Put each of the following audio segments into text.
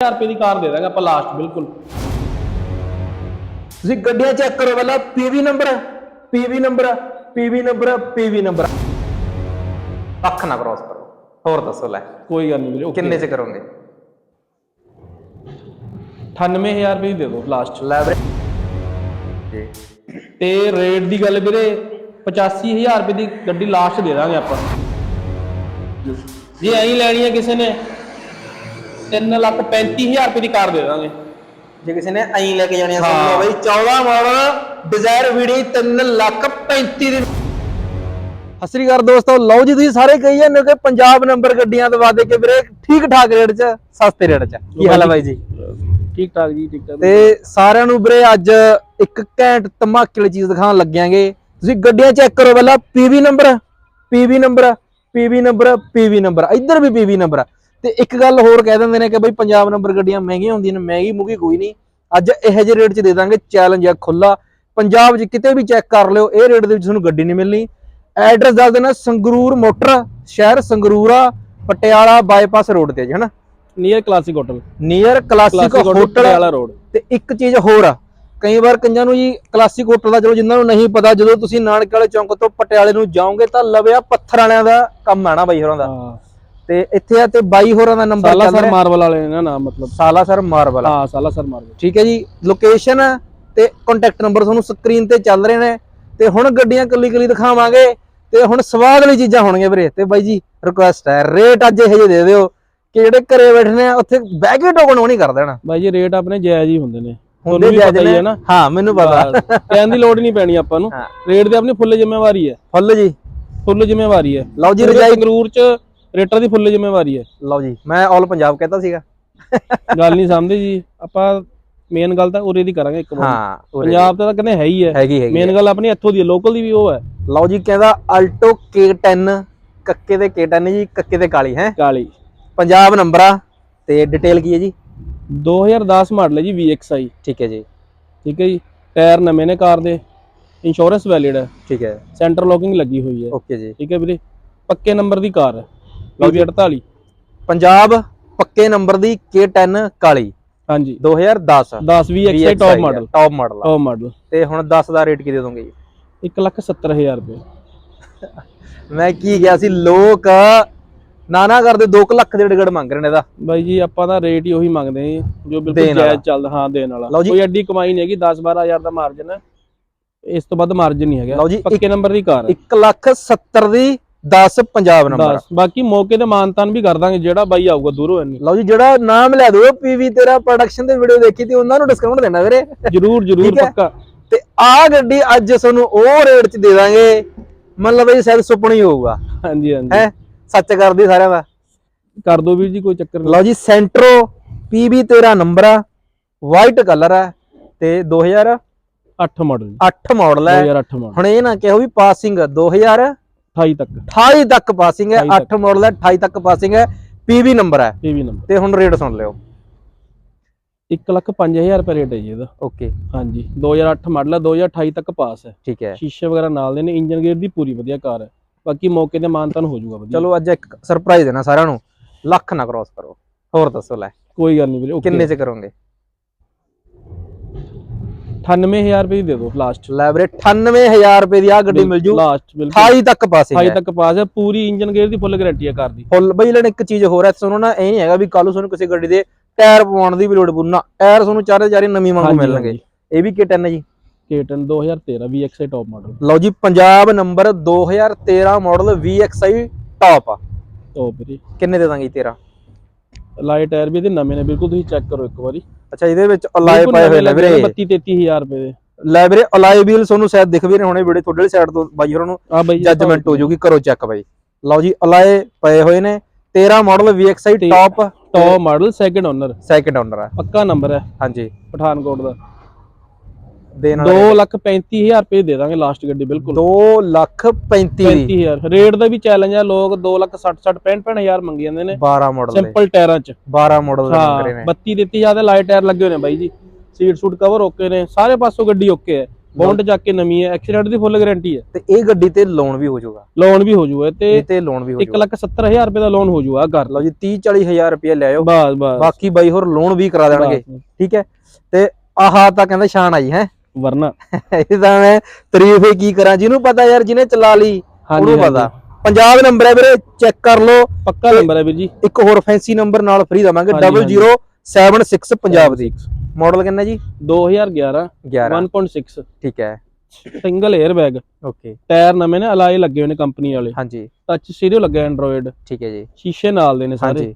1000 ਰੁਪਏ ਦੀ ਕਾਰ ਦੇ ਦਾਂਗੇ ਆਪਾਂ ਲਾਸਟ ਬਿਲਕੁਲ। ਤੁਸੀਂ ਗੱਡੀਆਂ ਚੈੱਕ ਕਰੋ ਪਹਿਲਾਂ PV number PV number PV number PV number ਅੱਖ ਨਾ ਕ੍ਰੋਸ ਕਰੋ। ਹੋਰ ਦੱਸੋ ਲੈ। ਕੋਈ ਗੱਲ ਨਹੀਂ ਵੀਰੇ okay। ਕਿੰਨੇ ਚ ਕਰੋਗੇ? 98000 ਰੁਪਏ ਦੀ ਦੇ ਦਿਓ ਲਾਸਟ ਲੈ ਵੀਰੇ। ਜੀ ਤੇ ਰੇਟ ਦੀ ਗੱਲ ਵੀਰੇ 85000 ਰੁਪਏ ਦੀ ਗੱਡੀ ਲਾਸਟ ਦੇ ਦਾਂਗੇ ਆਪਾਂ। ਜੇ ਐਂ ਲੈਣੀ ਹੈ ਕਿਸੇ ਨੇ 3 ਲੱਖ 35000 ਰੁਪਏ ਦੀ ਕਾਰ ਦੇ ਦਾਂਗੇ। ਜੇ ਕਿਸੇ ਨੇ ਐਂ ਲੈ ਕੇ ਜਾਣੀ ਆ ਹਾਂ। ਸਮਝ ਲਓ ਬਈ 14 ਮਾਡਲ ਡਿਜ਼ਾਇਰ ਵੀਡੀ 3 ਲੱਖ 35 ਦੀ ਸਤਿ ਸ੍ਰੀ ਅਕਾਲ ਦੋਸਤੋ ਲਓ ਜੀ ਤੁਸੀਂ ਸਾਰੇ ਕਹੀ ਜਾਂਦੇ ਹੋ ਕਿ ਪੰਜਾਬ ਨੰਬਰ ਗੱਡੀਆਂ ਦਵਾ ਦੇ ਕੇ ਵੀਰੇ ਠੀਕ ਠਾਕ ਰੇਟ 'ਚ ਸਸਤੇ ਰੇਟ 'ਚ। ਕੀ ਹਾਲ ਹੈ ਬਾਈ ਜੀ। ਠੀਕ ਠਾਕ ਜੀ ਠੀਕ ਠਾਕ ਤੇ ਸਾਰਿਆਂ ਨੂੰ ਵੀਰੇ ਅੱਜ ਇੱਕ ਘੈਂਟ ਧਮਾਕੇ ਵਾਲੀ ਚੀਜ਼ ਦਿਖਾਉਣ ਲੱਗਿਆਂਗੇ। ਤੁਸੀਂ ਗੱਡੀਆਂ ਚੈੱਕ ਕਰੋ ਪਹਿਲਾਂ PV number PV number PV number PV number. ਇੱਧਰ ਵੀ ਪੀਵੀ ਨੰਬਰ। ਤੇ ਇੱਕ ਗੱਲ ਹੋਰ ਕਹਿ ਦਿੰਦੇ ਨੇ ਕਿ ਬਈ ਪੰਜਾਬ ਨੰਬਰ ਗੱਡੀਆਂ ਮਹਿੰਗੀਆਂ ਹੁੰਦੀਆਂ ਨੇ ਮਹਿੰਗੀ ਮੁਗੀ ਕੋਈ ਨਹੀਂ। ਅੱਜ ਇਹੋ ਜਿਹੇ ਰੇਟ 'ਚ ਦੇ ਦਾਂਗੇ ਚੈਲੰਜ ਆ ਖੁੱਲਾ ਪੰਜਾਬ 'ਚ ਕਿਤੇ ਵੀ ਚੈੱਕ ਕਰ ਲਿਓ ਇਹ ਰੇਟ ਦੇ ਵਿੱਚ ਤੁਹਾਨੂੰ ਗੱਡੀ ਨਹੀਂ ਮਿਲਣੀ। ਐਡਰੈਸ ਦੱਸ ਦੇਣਾ ਸੰਗਰੂਰ ਮੋਟਰ ਸ਼ਹਿਰ ਸੰਗਰੂਰ ਪਟਿਆਲਾ ਬਾਈਪਾਸ ਰੋਡ ਤੇ ਜੀ ਹਨਾ? Near classic hotel near classic hotel Patiala road ਤੇ ਇੱਕ ਚੀਜ਼ ਹੋਰ ਆ ਕਈ ਵਾਰ ਕਈਆਂ ਨੂੰ ਜੀ ਕਲਾਸਿਕ ਹੋਟਲ ਦਾ ਚਲੋ ਜਿੰਨਾਂ ਨੂੰ ਨਹੀਂ ਪਤਾ ਜਦੋਂ ਤੁਸੀਂ ਨਾਨਕ ਵਾਲੇ ਚੌਂਕ ਤੋਂ ਪਟਿਆਲੇ ਨੂੰ ਜਾਓਗੇ ਤਾਂ ਲਵਿਆ ਪੱਥਰ ਵਾਲਿਆਂ ਦਾ ਕੰਮ ਆਣਾ ਬਾਈ ਹੋਰਾਂ ਦਾ। ਤੇ ਇੱਥੇ ਆ ਤੇ ਬਾਈ ਹੋਰਾਂ ਦਾ ਨੰਬਰ ਸਾਲਾ ਸਰ ਮਾਰਬਲ ਵਾਲੇ ਨੇ ਨਾਮ ਮਤਲਬ। ਸਾਲਾ ਸਰ ਮਾਰਬਲ ਹਾਂ ਸਾਲਾ ਸਰ ਮਾਰਬਲ ਠੀਕ ਹੈ ਜੀ ਲੋਕੇਸ਼ਨ ਤੇ ਕੰਟੈਕਟ ਨੰਬਰ ਤੁਹਾਨੂੰ ਸਕਰੀਨ ਤੇ ਚੱਲ ਰਹੇ ਨੇ। ਤੇ ਹੁਣ ਗੱਡੀਆਂ ਕੱਲੀ ਕੱਲੀ ਦਿਖਾਵਾਂਗੇ ਤੇ ਹੁਣ ਸਵਾਦ ਵਾਲੀ ਚੀਜ਼ਾਂ ਹੋਣਗੀਆਂ ਵੀਰੇ। ਤੇ ਬਾਈ ਜੀ ਰਿਕੁਐਸਟ ਹੈ ਰੇਟ ਅੱਜ ਇਹੋ ਜਿਹੇ ਦੇ ਦਿਓ ਕਿ ਜਿਹੜੇ ਘਰੇ ਬੈਠੇ ਆ ਉੱਥੇ ਬਹਿ ਕੇ ਟੋਕਨ ਉਹ ਨਹੀਂ ਕਰ ਦੇਣਾ। ਬਾਈ ਜੀ ਰੇਟ ਆਪਣੇ ਜਾਇਜ਼ ਹੀ ਹੁੰਦੇ ਨੇ। ਹੁੰਦੇ ਜਾਇਜ਼ ਨੇ। ਹੈ ਨਾ। ਹਾਂ ਮੈਨੂੰ ਪਤਾ। ਕਹਿਣ ਦੀ ਲੋੜ ਨਹੀਂ ਪੈਣੀ ਆਪਾਂ ਨੂੰ। ਰੇਟ ਦੀ ਆਪਣੀ ਫੁੱਲ ਜ਼ਿੰਮੇਵਾਰੀ ਹੈ। ਫੁੱਲ ਜੀ। ਫੁੱਲ ਜ਼ਿੰਮੇਵਾਰੀ ਹੈ। ਲਓ ਜੀ ਰਜਾਈ ਸੰਗਰੂਰ ਚ ਰੇਟਾਂ ਦੀ ਫੁੱਲ ਜ਼ਿੰਮੇਵਾਰੀ ਹੈ। ਲਓ ਜੀ ਮੈਂ ਆਲ ਪੰਜਾਬ ਕਹਿੰਦਾ ਸੀਗਾ। ਗੱਲ ਨਹੀਂ ਸਮਝਦੇ ਜੀ। ਆਪਾਂ ਮੇਨ ਗੱਲ ਤਾਂ ਉਰੇ ਦੀ ਕਰਾਂਗੇ ਇੱਕ ਵਾਰ। ਹਾਂ ਪੰਜਾਬ ਤਾਂ ਕਹਿੰਦੇ ਹੈ ਹੀ ਹੈ। ਮੇਨ ਗੱਲ ਆਪਣੀ ਇੱਥੋਂ ਦੀ ਲੋਕਲ ਦੀ ਵੀ ਉਹ ਹੈ। ਲਓ ਜੀ ਕਹਿੰਦਾ ਅਲਟੋ K10 ਕੱਕੇ ਤੇ K10 ਜੀ ਕੱਕੇ ਤੇ ਕਾਲੀ ਹੈ? ਕਾਲੀ। ਪੰਜਾਬ ਨੰਬਰ ਆ ਤੇ ਡਿਟੇਲ ਕੀ ਹੈ ਜੀ? 2010 ਮਾਡਲ ਹੈ ਜੀ VXI ਠੀਕ ਹੈ ਜੀ। ਠੀਕ ਹੈ ਜੀ। ਟਾਇਰ ਨਵੇਂ ਨੇ ਕਾਰ ਦੇ। ਇੰਸ਼ੋਰੈਂਸ ਵੈਲਿਡ ਹੈ। ਠੀਕ ਹੈ। ਸੈਂਟਰ ਲੌਕਿੰਗ ਲੱਗੀ ਹੋਈ ਹੈ। ਓਕੇ ਜੀ। ਠੀਕ ਹੈ ਵੀਰੇ। ਪੱਕੇ ਨੰਬਰ ਦੀ ਕਾਰ ਹੈ। PV 48 ਪੰਜਾਬ ਪੱਕੇ ਨੰਬਰ ਦੀ K10 ਕਾਲੀ। ਹਾਂਜੀ। 2010 10 VXI top model top model top model ਤੇ ਹੁਣ 10 ਦਾ ਰੇਟ ਕੀ ਦੇ ਦੋਗੇ ਜੀ? 170000 ਰੁਪਏ। ਮੈਂ ਕੀ ਗਿਆ ਸੀ ਲੋਕ ਨਾ ਨਾ ਕਰਦੇ 2 ਲੱਖ ਦੇ ਡਿਗੜ ਮੰਗ ਰਹੇ ਨੇ ਇਹਦਾ। ਬਾਈ ਜੀ ਆਪਾਂ ਤਾਂ ਰੇਟ ਹੀ ਉਹੀ ਮੰਗਦੇ ਆਂ ਜੋ ਬਿਲਕੁਲ। ਜਾਇਜ਼ ਚੱਲਦਾ ਹਾਂ ਦੇਣ ਵਾਲਾ। ਲਓ ਜੀ। ਕੋਈ ਐਡੀ ਕਮਾਈ ਨਹੀਂ ਹੈਗੀ 10 12000 ਦਾ ਮਾਰਜਨ ਹੈ। ਇਸ ਤੋਂ ਵੱਧ ਮਾਰਜਨ ਨਹੀਂ ਹੈਗਾ। ਲਓ ਜੀ, ਪੱਕੇ ਨੰਬਰ ਦੀ ਕਾਰ ਹੈ। 1 ਲੱਖ 70 ਦੀ 10 ਪੰਜਾਬ ਨੰਬਰ 10 ਬਾਕੀ ਮੌਕੇ ਤੇ ਮਾਨਤਾਨ ਵੀ ਕਰ ਦਾਂਗੇ ਜਿਹੜਾ ਬਾਈ ਆਊਗਾ ਦੂਰੋਂ ਇੰਨੀ ਲਓ ਜੀ ਜਿਹੜਾ ਨਾਮ ਲੈ ਦੋ ਪੀਵੀ ਤੇਰਾ ਪ੍ਰੋਡਕਸ਼ਨ ਤੇ ਵੀਡੀਓ ਦੇਖੀ ਤੇ ਉਹਨਾਂ ਨੂੰ ਡਿਸਕਾਊਂਟ ਦੇਣਾ ਵੀਰੇ। ਜਰੂਰ ਜਰੂਰ। ਪੱਕਾ। ਤੇ ਆਹ ਗੱਡੀ ਅੱਜ ਤੁਹਾਨੂੰ ਉਹ ਰੇਟ 'ਚ ਦੇ ਦਾਂਗੇ। ਮਤਲਬ ਇਹ ਸ਼ਾਇਦ ਸੁਪਨਾ ਹੀ ਹੋਊਗਾ। ਹਾਂਜੀ ਹਾਂਜੀ। ਹੈ? ਸੱਚ ਕਰਦੀ ਸਾਰਿਆਂ ਦਾ। ਕਰ ਦੋ ਵੀਰ ਜੀ ਕੋਈ ਚੱਕਰ ਨਹੀਂ। ਲਓ ਜੀ ਸੈਂਟਰੋ ਪੀਵੀ ਤੇਰਾ ਨੰਬਰ ਆ। ਵਾਈਟ ਕਲਰ ਆ। ਤੇ 2008 8 ਮਾਡਲ ਮਾਡਲ ਹੈ 2008 ਮਾਡਲ ਹੁਣ ਇਹ ਨਾ ਕਿਹੋ ਵੀ ਪਾਸਿੰਗ 2028 28 ਤੱਕ। ਤੱਕ ਪਾਸਿੰਗ ਹੈ 28 8 ਮਾਡਲ ਹੈ 28 ਤੱਕ ਪਾਸਿੰਗ ਹੈ ਪੀਵੀ ਨੰਬਰ ਹੈ। ਪੀਵੀ ਨੰਬਰ ਤੇ ਹੁਣ ਰੇਟ ਸੁਣ ਲਿਓ। 1 ਲੱਖ 5000 ਰੁਪਏ ਰੇਟ ਹੈ ਜੀ ਇਹਦਾ। ਓਕੇ ਹਾਂਜੀ 2008 ਮਾਡਲ ਹੈ 2028 ਤੱਕ ਪਾਸ ਹੈ। ਠੀਕ ਹੈ। ਸ਼ੀਸ਼ੇ ਵਗੈਰਾ ਨਾਲ ਦੇ ਨੇ ਇੰਜਨ ਗੇਅਰ ਦੀ ਪੂਰੀ ਵਧੀਆ ਕਾਰ ਹੈ। ਬਾਕੀ ਮੌਕੇ ਤੇ ਮਾਨਤਾਨ ਹੋ ਜਾਊਗਾ ਵਧੀਆ। ਚਲੋ ਅੱਜ ਇੱਕ ਸਰਪ੍ਰਾਈਜ਼ ਦੇਣਾ ਸਾਰਿਆਂ ਨੂੰ। ਲੱਖ ਨਾ ਕ੍ਰੋਸ ਕਰੋ। ਹੋਰ ਦੱਸੋ ਲੈ। ਕੋਈ ਗੱਲ ਨਹੀਂ ਵੀਰੇ ਕਿੰਨੇ ਚ ਕਰੋਗੇ? 98000 ਰੁਪਏ ਦੀ ਦੇ ਦਿਓ ਲਾਸਟ ਲੈ ਵੀਰੇ 98000 ਰੁਪਏ ਦੀ ਆ ਗੱਡੀ ਮਿਲ ਜੂ। ਲਾਸਟ ਬਿਲਕੁਲ। 28 ਤੱਕ 28 ਹੈ ਤੱਕ ਪਾਸ ਹੈ ਪੂਰੀ ਇੰਜਨ ਗੇਅਰ ਦੀ ਫੁੱਲ ਗਾਰੰਟੀ ਹੈ ਕਾਰ ਦੀ। ਫੁੱਲ ਬਈ ਲੈਣ ਇੱਕ ਚੀਜ਼ ਹੋਰ ਹੈ ਤੁਹਾਨੂੰ ਨਾ ਇਹ ਨਹੀਂ ਹੈਗਾ ਵੀ ਕੱਲ ਨੂੰ ਤੁਹਾਨੂੰ ਕਿਸੇ ਗੱਡੀ ਦੇ ਟਾਇਰ ਪਵਾਉਣ ਦੀ ਵੀ ਲੋੜ ਪੂਣਾ ਟਾਇਰ ਤੁਹਾਨੂੰ ਚਾਰੇ ਚਾਰੇ ਨਵੀਂ ਵਾਂਗੂ ਮਿਲਣਗੇ। ਇਹ ਵੀ K10 ਹੈ ਜੀ। K10 2013 VXI ਟੌਪ ਮਾਡਲ ਲਓ ਜੀ Punjab number 2013 model VXI top ਆ। ਟੌਪ ਵੀਰੇ। ਕਿੰਨੇ ਦੇ ਦਾਂਗੇ ਤੇਰਾ? ਲਾਈਟ ਟਾਇਰ ਵੀ ਇਹਦੇ ਨਵੇਂ ਨੇ ਬਿਲਕੁਲ ਤੁਸੀਂ ਚੈੱਕ ਕਰੋ ਇੱਕ ਵਾਰੀ। ਅੱਛਾ ਇਹਦੇ ਵਿੱਚ ਅਲਾਈ ਪਏ ਹੋਏ ਨੇ ਵੀਰੇ। 32 33000 ਰੁਪਏ ਦੇ। ਲੈ ਵੀਰੇ ਅਲਾਈ ਵੀਲ ਤੁਹਾਨੂੰ ਸ਼ਾਇਦ ਦਿਖ ਵੀ ਰਹੇ ਹੋਣੇ ਵੀਡੀਓ ਤੁਹਾਡੇ ਵਾਲੀ ਸਾਈਡ ਤੋਂ ਬਾਈ ਹੋਰਾਂ ਨੂੰ ਜੱਜਮੈਂਟ ਹੋ ਜੂਗੀ ਕਰੋ ਚੈੱਕ ਬਾਈ। ਲਓ ਜੀ ਅਲਾਈ ਪਏ ਹੋਏ ਨੇ 13 model VXI top top model second owner second owner ਆ। ਪੱਕਾ ਨੰਬਰ ਹੈ। ਹਾਂਜੀ। ਪਠਾਨਕੋਟ ਦਾ। ਦੇਣ 2 ਲੱਖ 35000 ਰੁਪਏ ਦੇ ਦਾਂਗੇ ਲਾਸਟ ਗੱਡੀ ਬਿਲਕੁਲ। 2 ਲੱਖ 35 ਦੀ 35000 ਰੇਟ ਦਾ ਵੀ ਚੈਲੰਜ ਹੈ ਲੋਕ 2 ਲੱਖ 60 60 65 65000 ਮੰਗੀ ਜਾਂਦੇ ਨੇ। 12 ਮਾਡਲ ਦੇ। ਸਿੰਪਲ ਟਾਇਰਾਂ 'ਚ। 12 ਮਾਡਲ ਦੇ ਹਾਂ ਮੰਗ ਰਹੇ ਨੇ। 32 ਦਿੱਤੀ ਜਾਂਦੇ ਲਾਈਟ ਟਾਇਰ ਲੱਗੇ ਹੋਏ ਨੇ ਬਾਈ ਜੀ। ਸੀਟ ਸੂਟ ਕਵਰ ਓਕੇ ਨੇ ਸਾਰੇ ਪਾਸੋਂ ਗੱਡੀ ਓਕੇ ਹੈ। ਬੌਂਡ ਚੱਕ ਕੇ ਨਵੀਂ ਹੈ ਐਕਸੀਡੈਂਟ ਦੀ ਫੁੱਲ ਗਾਰੰਟੀ ਹੈ। ਤੇ ਇਹ ਗੱਡੀ ਤੇ ਲੋਨ ਵੀ ਹੋ ਜਾਊਗਾ। ਲੋਨ ਵੀ ਹੋ ਤੇ ਲੋਨ ਵੀ ਹੋ 1 ਜਾਊਗਾ। ਲੱਖ 70 ਹਜ਼ਾਰ ਰੁਪਏ ਦਾ ਲੋਨ ਹੋ ਕਰ ਲਓ ਜੀ 30 40 ਹਜ਼ਾਰ ਰੁਪਏ ਲੈ ਆਓ। ਬਾਕੀ ਬਾਈ ਹੋਰ ਲੋਨ ਵੀ ਕਰਾ ਦੇਣਗੇ। ਠੀਕ ਹੈ? ਤੇ ਆਹਾ ਤਾਂ ਕਹਿੰਦਾ ਸ਼ਾਨ ਆਈ ਹੈ? ਵਰਨਾ। ਇਹ ਤਾਂ ਮੈਂ ਤਾਰੀਫ ਹੀ ਕੀ ਕਰਾਂ ਜਿਹਨੂੰ ਪਤਾ ਯਾਰ ਜਿਹਨੇ ਚਲਾ ਲਈ ਉਹਨੂੰ ਪਤਾ। ਪੰਜਾਬ ਨੰਬਰ ਹੈ ਵੀਰੇ ਚੈੱਕ ਕਰ ਲਓ। ਪੱਕਾ ਨੰਬਰ ਹੈ ਵੀਰ ਜੀ। ਇੱਕ ਹੋਰ ਫੈਂਸੀ ਨੰਬਰ ਨਾਲ ਫ੍ਰੀ ਦਵਾਂਗੇ ਹਾਂਜੀ, 0076 ਪੰਜਾਬ ਦੀ। ਮਾਡਲ ਕਿੰਨਾ ਜੀ? 2011 11 1.6 ਠੀਕ ਹੈ। Single air bag okay tyre ਨਵੇਂ ਨੇ ਅਲਾਈ ਲੱਗੇ ਹੋਏ ਨੇ ਕੰਪਨੀ ਵਾਲੇ। ਹਾਂਜੀ। ਟੱਚ ਸਟੀਰੀਓ ਲੱਗਿਆ ਐਂਡਰੋਇਡ ਠੀਕ ਹੈ ਜੀ। ਸ਼ੀਸ਼ੇ ਨਾਲ ਦੇ ਨੇ ਸਾਰੇ। ਹਾਂਜੀ।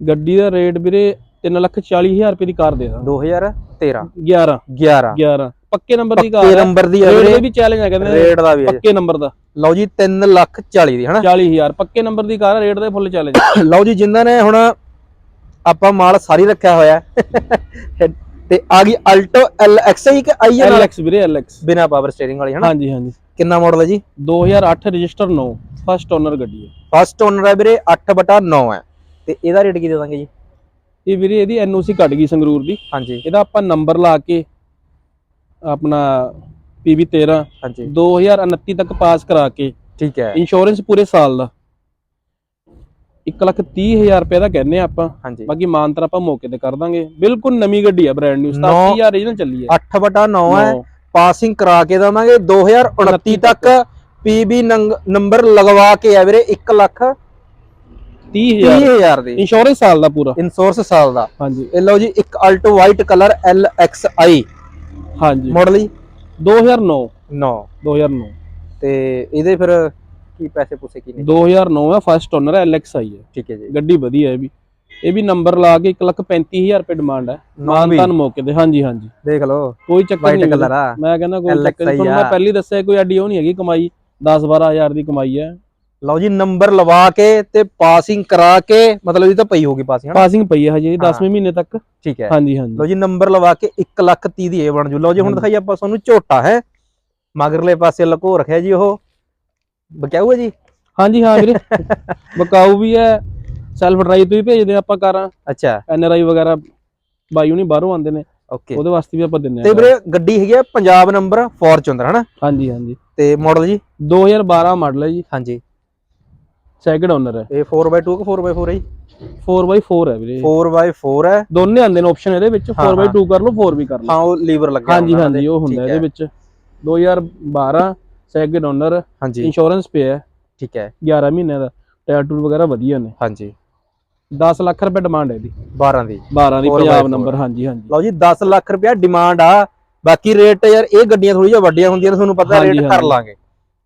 ਗੱਡੀ ਦਾ ਰੇਟ ਵੀਰੇ 340000 ਰੁਪਏ ਦੀ ਕਾਰ ਦੇ ਦਾਂ 2013 11 11 11 ਪੱਕੇ ਨੰਬਰ ਦੀ ਕਾਰ ਪੱਕੇ ਹੈ। ਨੰਬਰ ਦੀ ਹੈ ਵੀਰੇ। ਵੀ ਚੈਲੰਜ ਹੈ ਕਹਿੰਦੇ ਰੇਟ ਦਾ ਵੀ ਹੈ ਪੱਕੇ ਨੰਬਰ ਦਾ। ਲਓ ਜੀ 3 ਲੱਖ 40 ਦੀ ਹਨਾ? 40000 ਪੱਕੇ ਨੰਬਰ ਦੀ ਕਾਰ ਰੇਟ ਦੇ ਫੁੱਲ ਚੈਲੰਜ ਲਓ ਜੀ ਜਿਨ੍ਹਾਂ ਨੇ ਹੁਣ ਆਪਾਂ ਮਾਲ ਸਾਰੀ ਰੱਖਿਆ ਹੋਇਆ ਹੈ। ਤੇ ਆ ਗਈ ਅਲਟੋ LXI ਕਿ ਆਈ ਹੈ LX ਵੀਰੇ LX ਬਿਨਾ ਪਾਵਰ ਸਟੀਅਰਿੰਗ ਵਾਲੀ ਹਨਾ? ਹਾਂਜੀ ਹਾਂਜੀ। ਕਿੰਨਾ ਮਾਡਲ ਹੈ ਜੀ? 2008 ਰਜਿਸਟਰ 9 ਫਸਟ ਓਨਰ ਗੱਡੀ ਹੈ। ਫਸਟ ਓਨਰ ਹੈ ਵੀਰੇ 8/9 ਹੈ। ਤੇ ਇਹਦਾ ਰੇਟ ਕੀ ਦੇ ਦਾਂਗੇ ਜੀ? ਇਹ ਵੀਰੇ ਇਹਦੀ ਐਨਓਸੀ ਕੱਢ ਗਈ ਸੰਗਰੂਰ ਦੀ। ਹਾਂਜੀ। ਇਹਦਾ ਆਪਾਂ ਨੰਬਰ ਲਾ ਕੇ ਆਪਣਾ PB 13 ਹਾਂਜੀ। 2029 ਤੱਕ ਪਾਸ ਕਰਾ ਕੇ ਠੀਕ ਹੈ। ਇੰਸ਼ੋਰੈਂਸ ਪੂਰੇ ਸਾਲ ਦਾ। 130000 ਰੁਪਏ ਦਾ ਕਹਿੰਦੇ ਆ ਆਪਾਂ। ਹਾਂਜੀ। ਬਾਕੀ ਮਾਨਤਰ ਆਪਾਂ ਮੌਕੇ ਤੇ ਕਰ ਦਾਂਗੇ। ਬਿਲਕੁਲ ਨਵੀਂ ਗੱਡੀ ਆ ਬ੍ਰਾਂਡ ਨਿਊ ਨੌ- 87000 ਰੀਜਨਲ ਚੱਲੀ ਹੈ। 8/9 ਹੈ। ਨੌ। ਪਾਸਿੰਗ ਕਰਾ ਕੇ ਦਵਾਂਗੇ। 2029 ਤੱਕ। ਪੀਬੀ ਨੰਬਰ ਲਗਵਾ ਕੇ ਆ ਵੀਰੇ। 1 ਲੱਖ 30000 30000 ਦੀ। ਇੰਸ਼ੋਰੈਂਸ ਸਾਲ ਦਾ ਪੂਰਾ। ਇੰਸ਼ੋਰੈਂਸ ਸਾਲ ਦਾ। ਹਾਂਜੀ। ਇਹ ਲਓ ਜੀ ਇੱਕ ਅਲਟੋ ਵਾਈਟ ਕਲਰ LXI ਹਾਂਜੀ। ਮਾਡਲ ਜੀ? 2009 9 2009 ਤੇ ਇਹਦੇ ਫਿਰ ਕੀ ਪੈਸੇ ਪੂਸੇ ਕੀ ਨੇ? 2009 ਹੈ ਫਸਟ ਓਨਰ ਹੈ LXI ਹੈ ਠੀਕ ਹੈ ਜੀ। ਗੱਡੀ ਵਧੀਆ ਹੈ ਵੀ। ਇਹ ਵੀ ਨੰਬਰ ਲਾ ਕੇ 135000 ਰੁਪਏ ਡਿਮਾਂਡ ਹੈ। ਮਾਨਤਾਨ ਮੌਕੇ ਤੇ। ਹਾਂਜੀ ਹਾਂਜੀ। ਦੇਖ ਲਓ। ਕੋਈ ਚੱਕਰ ਨਹੀਂ। ਮੈਂ ਕਹਿੰਦਾ ਕੋਈ ਚੱਕਰ ਨਹੀਂ। ਤੁਹਾਨੂੰ ਮੈਂ। ਪਹਿਲੀ ਦੱਸਿਆ ਕੋਈ ਐਡੀ ਉਹ ਨਹੀਂ ਹੈਗੀ ਕਮਾਈ। 10 12000 ਦੀ ਕਮਾਈ ਹੈ ਲਓ ਜੀ ਨੰਬਰ ਲਵਾ ਕੇ ਤੇ ਪਾਸਿੰਗ ਕਰਾ ਕੇ ਮਤਲਬ ਇਹ ਤਾਂ ਪਈ ਹੋਗੀ ਪਾਸਿੰਗ ਪਾਸਿੰਗ ਪਈ ਹੈ ਹਜੇ ਹਾਂ। 10ਵੇਂ ਮਹੀਨੇ ਤੱਕ। ਠੀਕ ਹੈ। ਹਾਂਜੀ ਹਾਂਜੀ। ਲਓ ਜੀ ਨੰਬਰ ਲਵਾ ਕੇ 1 ਲੱਖ 30 ਦੀ ਇਹ ਬਣ ਜੂ। ਲਓ ਜੀ ਹੁਣ। ਦਿਖਾਈ ਆਪਾਂ ਤੁਹਾਨੂੰ ਝੋਟਾ ਹੈ। ਮਗਰਲੇ ਪਾਸੇ ਲਕੋ ਰੱਖਿਆ ਜੀ ਉਹ। ਬਕਿਆਊ ਹੈ ਜੀ? ਹਾਂਜੀ ਹਾਂ ਵੀਰੇ। ਬਕਾਊ ਵੀ ਹੈ। ਸੈਲਫ ਡਰਾਈਵ ਤੇ ਵੀ ਭੇਜਦੇ ਆਪਾਂ ਕਾਰਾਂ। ਅੱਛਾ। ਐਨਆਰਆਈ ਵਗੈਰਾ ਬਾਈ ਹੁਣੀ ਬਾਹਰੋਂ ਆਉਂਦੇ ਨੇ। ਓਕੇ ਉਹਦੇ ਵਾਸਤੇ ਵੀ ਆਪਾਂ ਦਿੰਨੇ ਤੇ ਆ ਵੀਰੇ ਗੱਡੀ ਹੈਗੀ ਆ ਪੰਜਾਬ ਨੰਬਰ ਫੋਰਚੂਨਰ ਹਨਾ? ਹਾਂਜੀ ਹਾਂਜੀ। ਤੇ ਮਾਡਲ ਜੀ? 2012 ਮਾਡਲ ਹੈ ਜੀ। ਹਾਂਜੀ। ਸੈਕਿੰਡ ਓਨਰ ਹੈ। ਇਹ 4x2 ਕਿ 4x4 ਹੈ ਜੀ? 4x4 ਹੈ ਵੀਰੇ। 4x4 ਹੈ। ਦੋਨੇ ਆਉਂਦੇ ਨੇ ਆਪਸ਼ਨ ਇਹਦੇ ਵਿੱਚ। ਹਾਂ, 4x2 ਕਰ ਲਓ 4 ਵੀ ਕਰ ਲਓ। ਹਾਂ ਉਹ ਲੀਵਰ ਲੱਗਿਆ ਹਾਂਜੀ ਹਾਂਜੀ ਉਹ ਹੁੰਦਾ। ਇਹਦੇ ਵਿੱਚ। 2012 ਸੈਕਿੰਡ ਓਨਰ ਹਾਂਜੀ। ਇੰਸ਼ੋਰੈਂਸ ਪਿਆ। ਹੈ ਠੀਕ ਹੈ। 11 ਮਹੀਨਿਆਂ ਦਾ। ਟਾਇਰ ਟੂਰ ਵਗੈਰਾ ਵਧੀਆ ਨੇ। ਹਾਂਜੀ। 10 ਲੱਖ ਰੁਪਏ ਡਿਮਾਂਡ ਹੈ ਇਹਦੀ। 12 ਦੀ। 12 ਦੀ ਪੰਜਾਬ। ਨੰਬਰ ਹਾਂਜੀ ਹਾਂਜੀ। ਲਓ ਜੀ 10 ਲੱਖ ਰੁਪਇਆ ਡਿਮਾਂਡ ਆ। ਬਾਕੀ ਰੇਟ ਯਾਰ ਇਹ ਗੱਡੀਆਂ ਥੋੜੀ ਜਿਹਾ ਵੱਡੀਆਂ ਹੁੰਦੀਆਂ ਨੇ ਤੁਹਾਨੂੰ ਪਤਾ ਰੇਟ ਕਰ। ਲਾਂਗੇ।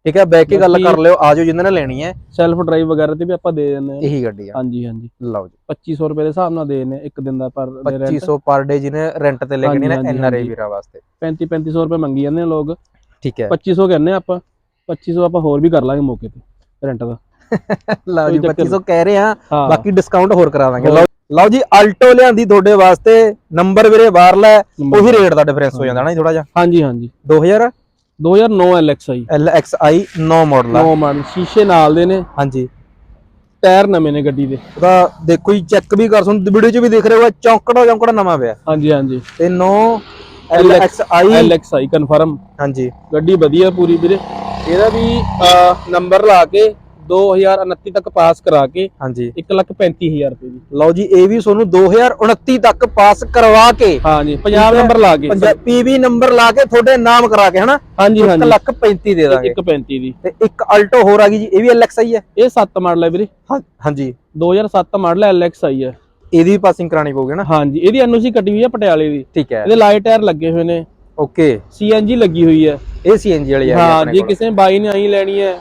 ਠੀਕ ਹੈ ਬਹਿ ਕੇ ਗੱਲ ਕਰ ਲਿਓ ਆਜੋ ਜਿੰਨਾਂ ਨੇ ਲੈਣੀ ਹੈ। ਸੈਲਫ ਡਰਾਈਵ ਵਗੈਰਾ ਤੇ ਵੀ ਆਪਾਂ ਦੇ ਦਿੰਦੇ ਹਾਂ। ਇਹੀ ਗੱਡੀ ਆ। ਹਾਂਜੀ ਹਾਂਜੀ। ਲਓ ਜੀ। 2500 ਰੁਪਏ ਦੇ ਹਿਸਾਬ ਨਾਲ ਦੇ ਦਿੰਦੇ ਇੱਕ ਦਿਨ ਦਾ ਪਰ 2500 ਪਰ ਡੇ ਜਿਹਨੇ ਰੈਂਟ ਤੇ ਲੈਣੀ ਨੇ ਹਾਂਜੀ, ਹਾਂਜੀ, ਐਨਆਰਆਈ ਹਾਂਜੀ। ਵੀਰਾਂ ਵਾਸਤੇ। 35 3500 ਰੁਪਏ ਮੰਗੀ ਜਾਂਦੇ ਨੇ ਲੋਕ। ਠੀਕ ਹੈ। 2500 ਕਹਿੰਦੇ ਆਪਾਂ 2500 ਆਪਾਂ ਹੋਰ ਵੀ ਕਰ ਲਾਂਗੇ ਮੌਕੇ ਤੇ ਰੈਂਟ ਦਾ। ਲਓ ਜੀ ਕੋਈ ਚੱਕਰ 2500 ਕਹਿ ਰਹੇ ਆ ਬਾਕੀ ਡਿਸਕਾਊਂਟ ਹੋਰ ਕਰਾ ਦਾਂਗੇ। ਲਓ ਲਓ ਜੀ ਆਲਟੋ ਲਿਆਂਦੀ ਤੁਹਾਡੇ ਵਾਸਤੇ ਨੰਬਰ ਵੀਰੇ ਬਾਹਰਲਾ ਉਹੀ ਰੇਟ ਦਾ ਡਿਫਰੈਂਸ ਹੋ ਜਾਂਦਾ ਨਾ ਥੋੜਾ ਜਿਹਾ। ਹਾਂਜੀ ਹਾਂਜੀ। 2000 2009 LXI LXI 9 ਮਾਡਲ ਆ। ਨੋ ਮਾਡਲ ਸ਼ੀਸ਼ੇ ਨਾਲ ਦੇ ਨੇ। ਹਾਂਜੀ। ਟਾਇਰ ਨਵੇਂ ਨੇ ਗੱਡੀ ਦੇ। ਉਹਦਾ ਦੇਖੋ ਜੀ ਚੈੱਕ ਵੀ ਕਰ ਸੁਣ ਵੀਡੀਓ 'ਚ ਵੀ ਦੇਖ ਰਹੇ ਹੋ ਚੌਂਕੜਾ ਚੌਂਕੜਾ ਨਵਾਂ ਪਿਆ। ਹਾਂਜੀ ਹਾਂਜੀ। ਤੇ 9 LXI LXI ਕਨਫਰਮ ਹਾਂਜੀ। ਗੱਡੀ ਵਧੀਆ ਪੂਰੀ ਵੀਰੇ। ਇਹਦਾ ਵੀ ਨੰਬਰ ਲਾ ਕੇ 2029 ਤੱਕ ਪਾਸ ਕਰਾ ਕੇ ਹਾਂਜੀ। 135000 ਰੁਪਏ ਦੀ। ਲਓ ਜੀ ਇਹ ਵੀ ਤੁਹਾਨੂੰ 2029 ਤੱਕ ਪਾਸ ਕਰਵਾ ਕੇ ਹਾਂਜੀ ਪੰਜਾਬ ਹੈ। ਨੰਬਰ ਲਾ ਕੇ। ਪੀਵੀ ਨੰਬਰ ਲਾ ਕੇ ਤੁਹਾਡੇ ਨਾਮ ਕਰਾ ਕੇ ਹਨਾ? ਹਾਂਜੀ 1 ਹਾਂਜੀ ਲੱਖ 35 ਦੇ ਦਾਂਗੇ। 135 ਦੀ। ਤੇ ਇੱਕ ਅਲਟੋ ਹੋਰ ਆ ਗਈ ਜੀ ਇਹ ਵੀ LXI ਹੈ? ਇਹ 7 ਮਾਡਲ ਹੈ ਵੀਰੇ। ਹਾਂ- ਹਾਂਜੀ। 2007 ਮਾਡਲ ਹੈ LXI ਹੈ। ਇਹਦੀ ਵੀ ਪਾਸਿੰਗ ਕਰਾਣੀ ਪਊਗੀ ਨਾ ਹਾਂਜੀ ਇਹਦੀ ਐਨਓਸੀ ਕੱਟੀ ਹੋਈ ਹੈ ਪਟਿਆਲੇ ਦੀ। ਠੀਕ ਹੈ। ਇਹਦੇ ਲਾਈਟ ਟਾਇਰ ਲੱਗੇ ਹੋਏ ਨੇ। ਓਕੇ। ਸੀਐਨਜੀ ਲੱਗੀ ਹੋਈ ਹੈ। ਇਹ ਸੀਐਨਜੀ ਵਾਲੀ ਹਾਂ ਆਪਣੇ ਜੇ। ਕਿਸੇ ਬਾਈ ਨੇ ਆਈ ਲੈਣੀ ਹੈ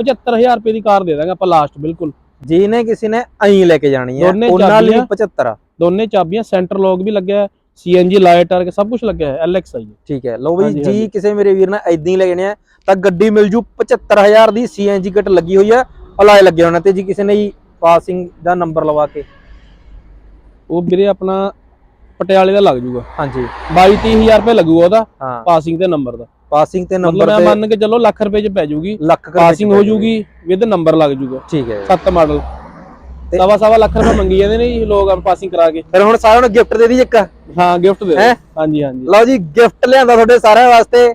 75000 ਰੁਪਏ ਦੀ ਕਾਰ ਦੇ ਦਾਂਗੇ ਆਪਾਂ ਲਾਸਟ ਬਿਲਕੁਲ। ਜਿਹਨੇ ਕਿਸੇ ਨੇ ਐਂ ਲੈ ਕੇ ਜਾਣੀ ਹੈ ਦੋਨੇ ਉਹਨਾਂ ਲਈ ਚਾਬੀਆਂ। 75 ਦੋਨੇ ਚਾਬੀਆਂ ਸੈਂਟਰ ਲੌਕ ਵੀ ਲੱਗਿਆ ਹੈ ਸੀਐਨਜੀ ਲਾਈਟ ਟਾਇਰ ਸਭ ਕੁਝ ਲੱਗਿਆ ਹੈ LXI ਹੈ ਠੀਕ ਹੈ ਲਓ ਬਈ ਹਾਂਜੀ, ਜੀ ਹਾਂਜੀ। ਕਿਸੇ ਮੇਰੇ ਵੀਰ ਨੇ ਐਦਾਂ ਹੀ ਲੈ ਜਾਣੇ ਆ ਤਾਂ ਗੱਡੀ ਮਿਲ ਜੂ 75000 ਦੀ ਸੀਐਨਜੀ ਕਿਟ ਲੱਗੀ ਹੋਈ ਆ ਅਲਾਏ ਲੱਗੇ ਹੋਣੇ ਤੇ ਜੀ ਕਿਸੇ ਨੇ ਜੀ ਪਾਸਿੰਗ ਦਾ ਨੰਬਰ ਲਵਾ ਕੇ। ਉਹ ਵੀਰੇ ਆਪਣਾ ਪਟਿਆਲੇ ਦਾ ਲੱਗ ਜੂਗਾ। ਹਾਂਜੀ। 22 30000 ਰੁਪਏ ਲੱਗੂਗਾ ਉਹਦਾ ਹਾਂ। ਪਾਸਿੰਗ ਤੇ ਨੰਬਰ ਦਾ। ਪਾਸਿੰਗ ਤੇ ਨੰਬਰ ਤੇ ਮੰਨ ਕੇ ਚੱਲੋ ਲੱਖ ਰੁਪਏ ਚ ਪੈ ਜੂਗੀ। ਲੱਖ ਪਾਸਿੰਗ ਹੋ ਜੂਗੀ। ਵਿਦ ਨੰਬਰ ਲੱਗ ਜੂਗਾ। ਠੀਕ ਹੈ 7 ਮਾਡਲ ਸਵਾ ਸਵਾ ਲੱਖ ਰੁਪਏ ਮੰਗੀ ਜਾਂਦੇ ਨੇ ਜੀ ਲੋਕ ਪਾਸਿੰਗ ਕਰਾ ਕੇ। ਫਿਰ ਹੁਣ ਸਾਰਿਆਂ ਨੂੰ ਗਿਫਟ ਦੇ ਦੀ ਇੱਕ? ਹਾਂ ਗਿਫਟ ਦੇ? ਹਾਂਜੀ ਹਾਂਜੀ। ਲਓ ਜੀ ਗਿਫਟ ਲਿਆਂਦਾ ਤੁਹਾਡੇ ਸਾਰਿਆਂ ਵਾਸਤੇ।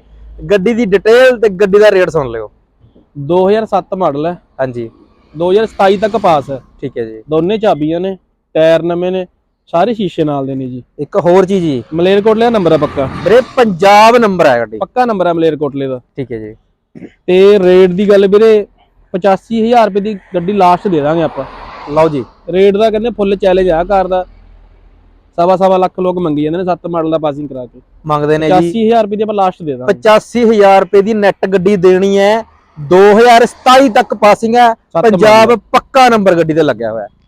ਗੱਡੀ ਦੀ ਡਿਟੇਲ ਤੇ ਗੱਡੀ ਦਾ ਰੇਟ ਸੁਣ ਲਿਓ। 2007 ਮਾਡਲ ਹੈ। ਹਾਂਜੀ। 2027 ਤੱਕ ਪਾਸ ਹੈ। ਠੀਕ ਹੈ ਜੀ। ਦੋਨੇ ਚਾਬੀਆਂ ਨੇ ਟਾਇਰ ਨਵੇਂ ਨੇ ਸਾਰੇ ਸ਼ੀਸ਼ੇ ਨਾਲ ਦੇ ਨੇ ਜੀ। ਇੱਕ ਹੋਰ ਚੀਜ਼ ਜੀ। ਮਲੇਰਕੋਟਲੇ ਦਾ ਨੰਬਰ ਹੈ ਪੱਕਾ। ਵੀਰੇ ਪੰਜਾਬ ਨੰਬਰ ਹੈ ਗੱਡੀ। ਪੱਕਾ ਨੰਬਰ ਹੈ ਮਲੇਰਕੋਟਲੇ ਦਾ। ਠੀਕ ਹੈ ਜੀ। ਤੇ ਰੇਟ ਦੀ ਗੱਲ ਵੀਰੇ 85000 ਰੁਪਏ ਦੀ ਗੱਡੀ ਲਾਸਟ ਦੇ ਦਾਂਗੇ ਆਪਾਂ। ਲਓ ਜੀ। ਰੇਟ ਦਾ ਕਹਿੰਦੇ ਫੁੱਲ ਚੈਲੰਜ ਆ ਕਾਰ ਦਾ। ਸਵਾ ਸਵਾ ਲੱਖ ਲੋਕ ਮੰਗੀ ਜਾਂਦੇ ਨੇ 7 ਮਾਡਲ ਦਾ ਪਾਸਿੰਗ ਕਰਾ ਕੇ। ਮੰਗਦੇ ਨੇ ਜੀ। 85000 ਰੁਪਏ ਦੀ ਆਪਾਂ ਲਾਸਟ ਦੇ ਦਾਂਗੇ। 85000 ਰੁਪਏ ਦੀ ਨੈਟ ਗੱਡੀ ਦੇਣੀ ਹੈ। 2027 ਤੱਕ ਪਾਸਿੰਗ ਹੈ। ਸੱਤ ਪੰਜਾਬ ਪੱਕਾ ਨੰਬਰ ਗੱਡੀ ਤੇ ਲੱਗਿਆ ਹੋਇਆ ਹੈ।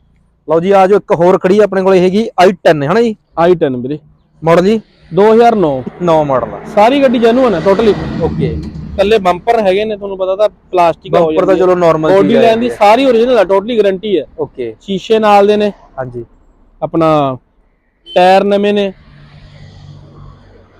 ਲਓ ਜੀ ਆਜੋ ਇੱਕ ਹੋਰ ਖੜੀ ਆਪਣੇ ਕੋਲ ਹੈਗੀ i10 ਹੈ ਨਾ ਜੀ? i10 ਵੀਰੇ। ਮਾਡਲ ਜੀ? 2009 9 ਮਾਡਲ ਆ। ਸਾਰੀ ਗੱਡੀ ਜੈਨੂਨ ਹੈ ਟੋਟਲੀ ਓਕੇ। ਕੱਲੇ ਬੰਪਰ ਹੈਗੇ ਨੇ ਤੁਹਾਨੂੰ ਪਤਾ ਤਾਂ ਪਲਾਸਟਿਕ ਹੋ ਬੰਪਰ ਤਾਂ ਚਲੋ ਨਾਰਮਲ ਬੋਡੀ ਲਾਈਨ ਦੀ ਸਾਰੀ ਓਰੀਜਨਲ ਹੈ ਟੋਟਲੀ ਗਾਰੰਟੀ ਹੈ ਓਕੇ। ਸ਼ੀਸ਼ੇ ਨਾਲ ਦੇ ਨੇ। ਹਾਂਜੀ। ਆਪਣਾ ਟਾਇਰ ਨਵੇਂ ਨੇ।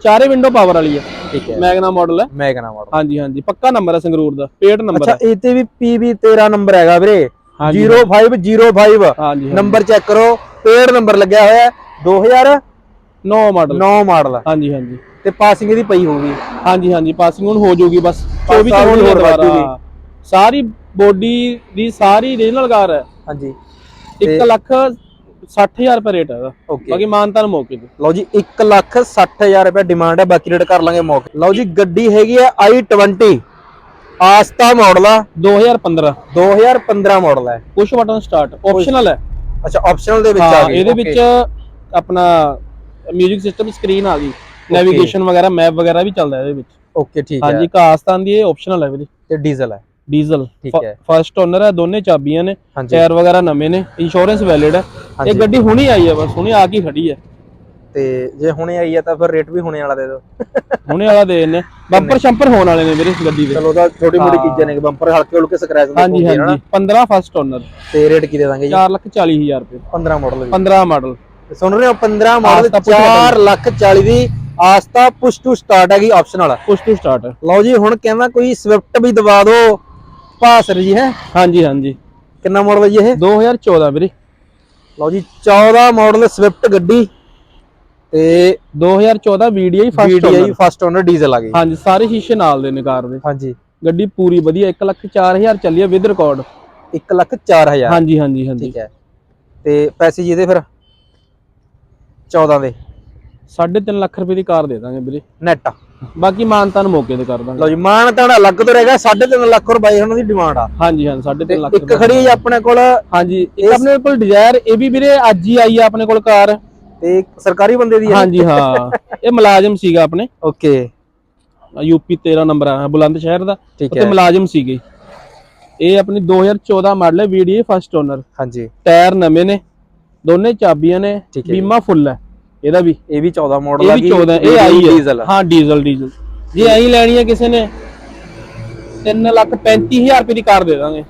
ਚਾਰੇ ਵਿੰਡੋ ਪਾਵਰ ਵਾਲੀ ਹੈ ਠੀਕ ਹੈ। ਮੈਗਨਾ ਮਾਡਲ ਹੈ ਮੈਗਨਾ ਮਾਡਲ ਹਾਂਜੀ ਹਾਂਜੀ। ਪੱਕਾ ਨੰਬਰ ਹੈ ਸੰਗਰੂਰ ਦਾ। ਪੇਟ ਨੰਬਰ ਅੱਛਾ ਇਹ ਤੇ ਵੀ PB 13 ਨੰਬਰ ਹੈਗਾ ਵੀਰੇ। ਹਾਂਜੀ। 0505 ਹਾਂਜੀ ਨੰਬਰ ਚੈੱਕ ਕਰੋ ਪੇਡ ਨੰਬਰ ਲੱਗਿਆ ਹੋਇਆ ਹੈ 2009 9 ਮਾਡਲ। ਮਾਡਲ ਹਾਂਜੀ ਹਾਂਜੀ। ਤੇ ਪਾਸਿੰਗ ਇਹਦੀ ਪਈ ਹੋਊਗੀ। ਹਾਂਜੀ ਹਾਂਜੀ ਪਾਸਿੰਗ ਹੁਣ ਹੋ ਜਾਊਗੀ ਬਸ ਪੰਜ 24 ਸਾਲ ਚ ਦੀ ਹੋਣੀ ਹੈ ਹੋਰ ਵੱਧ ਦੁਬਾਰਾ ਜੂਗੀ। ਸਾਰੀ ਬੋਡੀ ਦੀ ਸਾਰੀ ਰੀਜਨਲ ਕਾਰ ਹੈ। ਹਾਂਜੀ। 1 ਲੱਖ 60000 ਰੁਪਏ ਰੇਟ ਹੈ ਇਹਦਾ। ਓਕੇ ਬਾਕੀ ਮਾਨਤਾਨ ਮੌਕੇ ਤੇ। ਲਓ ਜੀ 1 ਲੱਖ 60000 ਰੁਪਏ ਡਿਮਾਂਡ ਹੈ ਬਾਕੀ ਰੇਟ ਕਰ ਲਾਂਗੇ ਮੌਕੇ। ਲਓ ਜੀ ਗੱਡੀ ਹੈਗੀ ਹੈ i20 ਆਸਤਾ ਮਾਡਲ ਆ। 2015 2015 ਮਾਡਲ ਹੈ ਪੁਸ਼ ਬਟਨ ਸਟਾਰਟ ਆਪਸ਼ਨਲ ਹੈ ਅੱਛਾ ਆਪਸ਼ਨਲ ਦੇ ਵਿੱਚ ਆ ਗਈ। ਇਹਦੇ ਵਿੱਚ ਆਪਣਾ 뮤직 ਸਿਸਟਮ ਸਕਰੀਨ ਆ ਗਈ। ਨੈਵੀਗੇਸ਼ਨ ਵਗੈਰਾ ਮੈਪ ਵਗੈਰਾ ਵੀ ਚੱਲਦਾ ਇਹਦੇ ਵਿੱਚ। ਓਕੇ ਠੀਕ ਹੈ। ਹਾਂਜੀ ਕਾਸਤਾਨ ਦੀ ਇਹ ਆਪਸ਼ਨਲ ਹੈ ਵੀਰੇ। ਤੇ ਡੀਜ਼ਲ ਹੈ ਡੀਜ਼ਲ ਠੀਕ ਹੈ। ਫਰਸਟ ਓਨਰ ਹੈ ਦੋਨੇ ਚਾਬੀਆਂ ਨੇ। ਟਾਇਰ ਵਗੈਰਾ ਨਵੇਂ ਨੇ। ਇੰਸ਼ੋਰੈਂਸ ਵੈਲਿਡ ਹੈ ਇਹ। ਗੱਡੀ ਹੁਣੀ ਆਈ ਹੈ ਬਸ ਹੁਣੇ ਆ ਕੇ ਖੜੀ ਹੈ ਤੇ ਜੇ ਹੁਣੇ ਆਈ ਹੈ ਤਾਂ ਫਿਰ ਰੇਟ ਵੀ ਹੁਣੇ ਵਾਲਾ ਦੇ ਦਿਓ। ਹੁਣੇ ਵਾਲਾ ਦੇ ਨੇ ਬੰਪਰ ਸ਼ੰਪਰ ਹੋਣ ਵਾਲੇ ਨੇ ਵੀਰੇ ਗੱਡੀ ਦੇ। ਚਲੋ ਤਾਂ ਛੋਟੀ ਮੋਟੀ। ਚੀਜ਼ਾਂ ਨੇ ਬੰਪਰ ਹਲਕੇ ਹੁਲਕੇ ਸਕ੍ਰੈਚ ਹੁੰਦੇ ਹਾਂਜੀ। ਹਾਂਜੀ। 15 ਫਰਸਟ ਓਨਰ ਤੇ ਰੇਟ ਕੀ ਦੇ ਦਾਂਗੇ ਜੀ? 4 ਲੱਖ 40 ਹਜ਼ਾਰ ਰੁਪਏ। 15 ਮਾਡਲ 15 ਮਾਡਲ ਸੁਣ ਰਹੇ ਹੋ 15 ਮਾਡਲ ਆਸਤਾ push 4 ਲੱਖ 40 ਦੀ ਆਸਤਾ ਪੁਸ਼ ਟੂ ਸਟਾਰਟ ਹੈਗੀ ਆਪਸ਼ਨਲ ਪੁਸ਼ ਟੂ ਸਟਾਰਟ ਲਓ ਜੀ ਹੁਣ ਕਹਿੰਦਾ ਕੋਈ ਸਵਿਫਟ ਵੀ ਦਵਾ ਦਿਓ ਭਾਸਰ ਜੀ ਹੈ? ਹਾਂਜੀ ਹਾਂਜੀ। ਕਿੰਨਾ ਮਾਡਲ ਹੈ ਜੀ ਇਹ? 2014 ਵੀਰੇ। ਲਓ ਜੀ 14 ਮਾਡਲ ਸਵਿਫਟ ਗੱਡੀ। ਤੇ 2014 VDI first VDI first owner diesel ਆ ਗਈ। ਹਾਂਜੀ ਸਾਰੇ ਸ਼ੀਸ਼ੇ ਨਾਲ ਦੇ ਨੇ ਕਾਰ ਦੇ। ਹਾਂਜੀ। ਗੱਡੀ ਪੂਰੀ ਵਧੀਆ 1 ਲੱਖ 4000 ਚੱਲੀ ਹੈ ਵਿਦ ਰਿਕਾਰਡ 1 ਲੱਖ 4000 ਹਾਂਜੀ ਹਾਂਜੀ ਹਾਂਜੀ। ਠੀਕ ਹੈ। ਤੇ ਪੈਸੇ ਜੀ ਇਹਦੇ ਫਿਰ? 14 ਦੇ। 3.5 ਲੱਖ ਰੁਪਏ ਦੀ ਕਾਰ ਦੇ ਦਾਂਗੇ ਵੀਰੇ। ਨੈਟ ਬਾਕੀ ਮਾਨਤਾਨ ਮੌਕੇ ਤੇ ਕਰ ਦਾਂਗੇ। ਲਓ ਜੀ ਮਾਨ ਤਾਂ ਅਲੱਗ ਤੋਂ ਰਹੇਗਾ 3.5 ਲੱਖ ਰੁਪਏ ਉਹਨਾਂ ਦੀ ਡਿਮਾਂਡ ਆ। ਹਾਂਜੀ ਹਾਂ 3.5 ਲੱਖ ਇੱਕ ਖੜੀ ਹੈ ਆਪਣੇ ਕੋਲ। ਹਾਂਜੀ ਇੱਕ ਆਪਣੇ ਕੋਲ ਡਿਜ਼ਾਇਰ ਇਹ ਵੀ ਵੀਰੇ ਅੱਜ ਹੀ ਆਈ ਆ ਆਪਣੇ ਕੋਲ ਕਾਰ। ਇੱਕ ਸਰਕਾਰੀ ਬੰਦੇ ਦੀ ਹੈ। ਹਾਂਜੀ ਹਾਂ। ਇਹ ਮੁਲਾਜ਼ਮ ਸੀਗਾ ਆਪਣੇ। ਓਕੇ। ਯੂਪੀ 13 ਨੰਬਰ ਆ ਬੁਲੰਦ ਸ਼ਹਿਰ ਦਾ। ਉੱਥੇ ਹੈ। ਮੁਲਾਜ਼ਮ ਸੀਗੇ। ਇਹ ਆਪਣੀ 2014 ਮਾਡਲ ਹੈ VDI ਫਸਟ ਓਨਰ ਹਾਂਜੀ। ਟਾਇਰ ਨਵੇਂ ਨੇ ਦੋਨੇ ਚਾਬੀਆਂ ਨੇ ਹੈ। ਬੀਮਾ ਫੁੱਲ ਹੈ। ਇਹਦਾ ਵੀ। ਇਹ ਵੀ 14 ਮਾਡਲ ਇਹ ਆ ਵੀ 14 ਇਹ ਆਈ ਹੈ। ਡੀਜ਼ਲ ਹਾਂ ਡੀਜ਼ਲ ਡੀਜ਼ਲ ਜੇ ਐਂ ਲੈਣੀ ਹੈ ਕਿਸੇ ਨੇ 3 ਲੱਖ 35000 ਰੁਪਏ ਦੀ ਕਾਰ ਦੇ ਦਾਂਗੇ।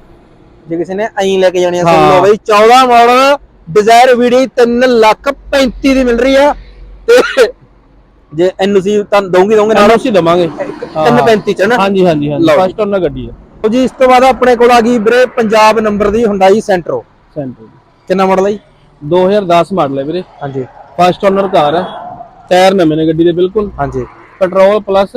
ਜੇ ਕਿਸੇ ਨੇ ਐਂ ਲੈ ਕੇ ਜਾਣੀ ਆ ਸੁਣ ਹਾਂ। ਲਓ ਬਈ 14 ਮਾਡਲ ਡਿਜ਼ਾਇਰ ਵੀਡੀ 3 ਲੱਖ 35 ਦੀ ਮਿਲ ਰਹੀ ਆ ਤੇ ਜੇ ਐਨਓਸੀ ਤਾਂ ਦਊਂਗੀ ਦਊਂਗੇ ਨਾਲ। ਅਸੀਂ ਦਵਾਂਗੇ। 335 ਚ ਨਾ? ਹਾਂਜੀ ਹਾਂਜੀ ਹਾਂਜੀ। ਫਸਟ ਓਨਰ ਗੱਡੀ ਹੈ ਲਓ ਜੀ ਇਸ ਤੋਂ ਬਾਅਦ ਆਪਣੇ ਕੋਲ ਆ ਗਈ ਵੀਰੇ ਪੰਜਾਬ ਨੰਬਰ ਦੀ ਹੁੰਡਾਈ ਸੈਂਟਰੋ ਸੈਂਟਰ ਕਿੰਨਾ ਮਾਡਲ ਹੈ ਜੀ? 2010 ਮਾਡਲ ਹੈ ਵੀਰੇ। ਹਾਂਜੀ। ਫਸਟ ਓਨਰ ਕਾਰ ਹੈ ਟਾਇਰ ਨਵੇਂ ਨੇ ਗੱਡੀ ਦੇ ਬਿਲਕੁਲ। ਹਾਂਜੀ। ਪੈਟਰੋਲ ਪਲੱਸ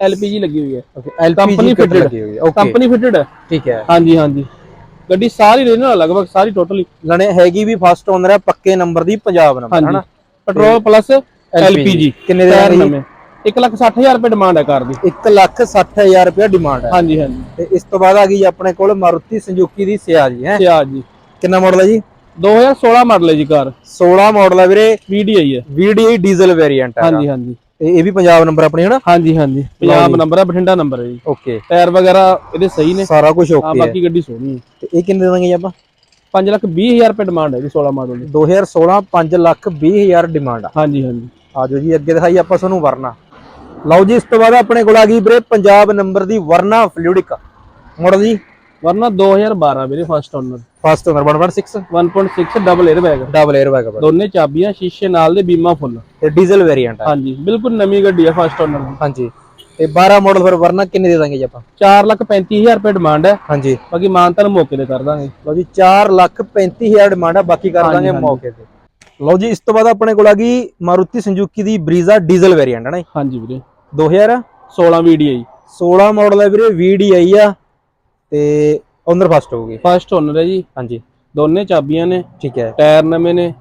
ਐਲਪੀਜੀ ਲੱਗੀ ਹੋਈ ਹੈ। ਓਕੇ ਐਲਪੀਜੀ ਲੱਗੀ ਹੋਈ ਹੈ? ਓਕੇ ਕੰਪਨੀ ਫਿਟਡ ਹੈ ਠੀਕ ਹੈ। ਹਾਂਜੀ ਹਾਂਜੀ। ਗੱਡੀ ਸਾਰੀ ਰੀਜਨਲ ਲਗਭਗ ਸਾਰੀ ਟੋਟਲੀ ਲਣੇ ਹੈਗੀ ਵੀ ਫਸਟ ਓਨਰ ਹੈ ਪੱਕੇ ਨੰਬਰ ਦੀ ਪੰਜਾਬ ਨੰਬਰ ਹਨਾ? ਪੈਟਰੋਲ ਪਲੱਸ ਐਲਪੀਜੀ ਕਿੰਨੇ ਦੇ ਆ ਨਵੇਂ। 160000 ਰੁਪਏ ਡਿਮਾਂਡ ਹੈ ਕਾਰ ਦੀ। 1 ਲੱਖ 60000 ਰੁਪਏ ਡਿਮਾਂਡ ਹੈ। ਹਾਂਜੀ ਹਾਂਜੀ। ਤੇ ਇਸ ਤੋਂ ਬਾਅਦ ਆ ਗਈ ਆਪਣੇ ਕੋਲ ਮਾਰੂਤੀ ਸੰਜੂਕੀ ਦੀ ਸਿਆਜ ਹੈ? ਸਿਆਜ ਜੀ। ਕਿੰਨਾ ਮਾਡਲ ਹੈ ਜੀ? 2016 ਮਾਡਲ ਹੈ ਜੀ ਕਾਰ। 16 ਮਾਡਲ ਹੈ ਵੀਰੇ। VDI ਹੈ। VDI ਡੀਜ਼ਲ ਵੇਰੀਐਂਟ ਹੈ। ਹਾਂਜੀ ਹਾਂਜੀ। ਤੇ ਇਹ ਵੀ ਪੰਜਾਬ ਨੰਬਰ ਆਪਣੀ ਹੈ ਨਾ ਹਾਂਜੀ ਹਾਂਜੀ। ਪੰਜਾਬ ਨੰਬਰ ਹੈ ਬਠਿੰਡਾ ਨੰਬਰ ਹੈ ਜੀ। ਓਕੇ। ਟਾਇਰ ਵਗੈਰਾ ਇਹਦੇ ਸਹੀ ਨੇ। ਸਾਰਾ ਕੁਝ ਓਕੇ ਹੈ ਬਾਕੀ ਗੱਡੀ ਸੋਹਣੀ ਹੈ ਤੇ ਇਹ ਕਿੰਨੇ ਦਾਂਗੇ ਜੀ ਆਪਾਂ? 5 ਲੱਖ 20000 ਰੁਪਏ ਡਿਮਾਂਡ ਹੈ ਜੀ 16 ਮਾਡਲ ਦੀ। 2016 5 ਲੱਖ 20 ਹਜ਼ਾਰ ਡਿਮਾਂਡ ਆ। ਹਾਂਜੀ ਹਾਂਜੀ। ਆਜੋ ਜੀ ਅੱਗੇ ਦਿਖਾਈ ਆਪਾਂ ਤੁਹਾਨੂੰ ਵਰਨਾ। ਲਓ ਜੀ ਇਸ ਤੋਂ ਬਾਅਦ ਆਪਣੇ ਕੋਲ ਆ ਗਈ ਵੀਰੇ ਪੰਜਾਬ ਨੰਬਰ ਦੀ ਵਰਨਾ ਫਲੂਡਿਕ ਮਾਡਲ ਜੀ। ਵਰਨਾ 2012 ਵੀਰੇ first owner first owner 1.6 1.6 double air bag double air bag ਦੋਨੇ ਚਾਬੀਆਂ ਸ਼ੀਸ਼ੇ ਨਾਲ ਦੇ ਬੀਮਾ ਫੁੱਲ। ਤੇ ਡੀਜ਼ਲ ਵੇਰੀਐਂਟ ਹਾਂਜੀ ਬਿਲਕੁਲ ਨਵੀਂ ਗੱਡੀ ਹੈ ਫਸਟ ਓਨਰ ਦੀ। ਹਾਂਜੀ। ਤੇ 12 ਮਾਡਲ ਫਿਰ ਵਰਨਾ ਕਿੰਨੇ ਦੇ ਦਾਂਗੇ ਜੀ ਆਪਾਂ? 4 ਲੱਖ 35000 ਰੁਪਏ ਡਿਮਾਂਡ ਹੈ ਹਾਂਜੀ। ਬਾਕੀ ਮਾਨਤਨ ਮੌਕੇ ਤੇ ਕਰ ਦਾਂਗੇ। ਲਓ ਜੀ 4 ਲੱਖ 35000 ਡਿਮਾਂਡ ਆ ਬਾਕੀ ਕਰ ਦਾਂਗੇ। ਮੌਕੇ ਤੇ। ਲਓ ਜੀ ਇਸ ਤੋਂ ਬਾਅਦ ਆਪਣੇ ਕੋਲ ਆ ਗਈ ਮਾਰੂਤੀ ਸੰਜੂਕੀ ਦੀ ਬਰੀਜ਼ਾ ਡੀਜ਼ਲ ਵੇਰੀਐਂਟ ਹੈ ਨਾ? ਹਾਂਜੀ ਵੀਰੇ। 2016 16 ਵੀਡੀਆਈ ਮਾਡਲ ਹੈ ਵੀਰੇ VDI ਆ। ਤੇ ਓਨਰ ਫਸਟ ਹੋਊਗੀ। ਫਸਟ ਓਨਰ ਹੈ ਜੀ। ਹਾਂਜੀ। ਦੋਨੇ ਚਾਬੀਆਂ ਨੇ। ਠੀਕ ਹੈ। ਟਾਇਰ ਨਵੇਂ ਨੇ।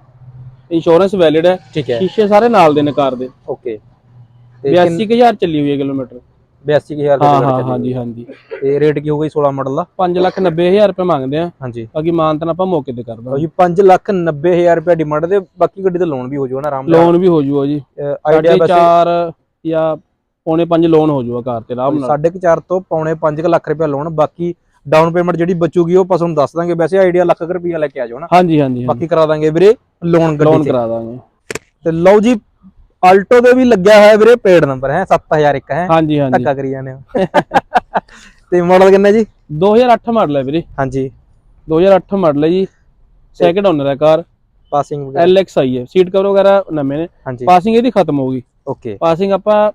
ਇੰਸ਼ੋਰੈਂਸ ਵੈਲਿਡ ਹੈ। ਠੀਕ ਹੈ। ਸ਼ੀਸ਼ੇ ਸਾਰੇ ਨਾਲ ਦੇ ਨੇ ਕਾਰ ਦੇ। ਓਕੇ 82000 ਚੱਲੀ ਹੋਈ ਹੈ ਕਿਲੋਮੀਟਰ। 82000 ਹਾਂ ਦੇ ਹਾਂ ਹਾਂਜੀ ਹਾਂਜੀ। ਤੇ ਰੇਟ ਕੀ ਹੋਊਗਾ 16 ਮਾਡਲ ਦਾ? 5 ਲੱਖ 90000 ਰੁਪਏ ਮੰਗਦੇ ਆ ਹਾਂਜੀ। ਬਾਕੀ ਮਾਨਤਨ ਆਪਾਂ ਮੌਕੇ ਤੇ ਕਰ ਲਓ ਦਾਂਗੇ। ਜੀ 5 ਲੱਖ 90000 ਰੁਪਏ ਡਿਮਾਂਡ ਤੇ ਬਾਕੀ ਗੱਡੀ ਦਾ ਲੋਨ ਵੀ ਹੋ ਜਾਊਗਾ ਨਾ ਆਰਾਮ ਨਾਲ। ਲੋਨ ਵੀ ਹੋ ਜੂਗਾ ਜੀ। ਆਈਡੀਆ ਸਾਢੇ ਵੈਸੇ 4 ਜਾਂ ਪੌਣੇ 5 ਲੋਨ ਹੋ ਜੂਗਾ ਕਾਰ ਤੇ ਆਰਾਮ ਨਾਲ। ਸਾਢੇ ਕੁ ਚਾਰ ਤੋਂ ਪੌਣੇ 5 ਲੱਖ ਰੁਪਏ ਲੋਨ ਬਾਕੀ ਡਾਊਨ ਪੇਮੈਂਟ ਜਿਹੜੀ ਬਚੂਗੀ ਉਹ ਤੁਹਾਨੂੰ ਦੱਸ ਦਾਂਗੇ। ਵੈਸੇ ਆਈਡੀਆ ਲੱਖ ਰੁਪਈਆ ਲੈ ਕੇ ਆ ਜਾਓ ਨਾ ਹਾਂਜੀ ਹਾਂਜੀ। ਬਾਕੀ ਕਰਾ ਦਾਂਗੇ ਵੀਰੇ ਲੋਨ ਲੋਨ ਕਰਾ ਦਾਂਗੇ। ਤੇ ਲਓ ਜੀ ਆਲਟੋ ਦੇ ਵੀ ਲੱਗਿਆ ਹੋਇਆ ਵੀਰੇ ਪੇਡ ਨੰਬਰ ਹੈ 7001 ਹੈ। ਹਾਂਜੀ ਹਾਂਜੀ। ਧੱਕਾ ਕਰੀ ਜਾਂਦੇ ਹੋ। ਤੇ ਮਾਡਲ ਕਿੰਨਾ ਜੀ? 2008 ਮਾਡਲ ਹੈ ਵੀਰੇ। ਹਾਂਜੀ। 2008 ਮਾਡਲ ਹੈ ਜੀ। ਸੈਕਿੰਡ ਓਨਰ ਹੈ ਕਾਰ। ਪਾਸਿੰਗ LXI ਹੈ। ਸੀਟ ਕਵਰ ਵਗੈਰਾ ਨਵੇਂ ਨੇ। ਪਾਸਿੰਗ ਇਹਦੀ ਖਤਮ ਹੋ ਗਈ। ਓਕੇ ਪਾਸਿੰਗ ਆਪਾਂ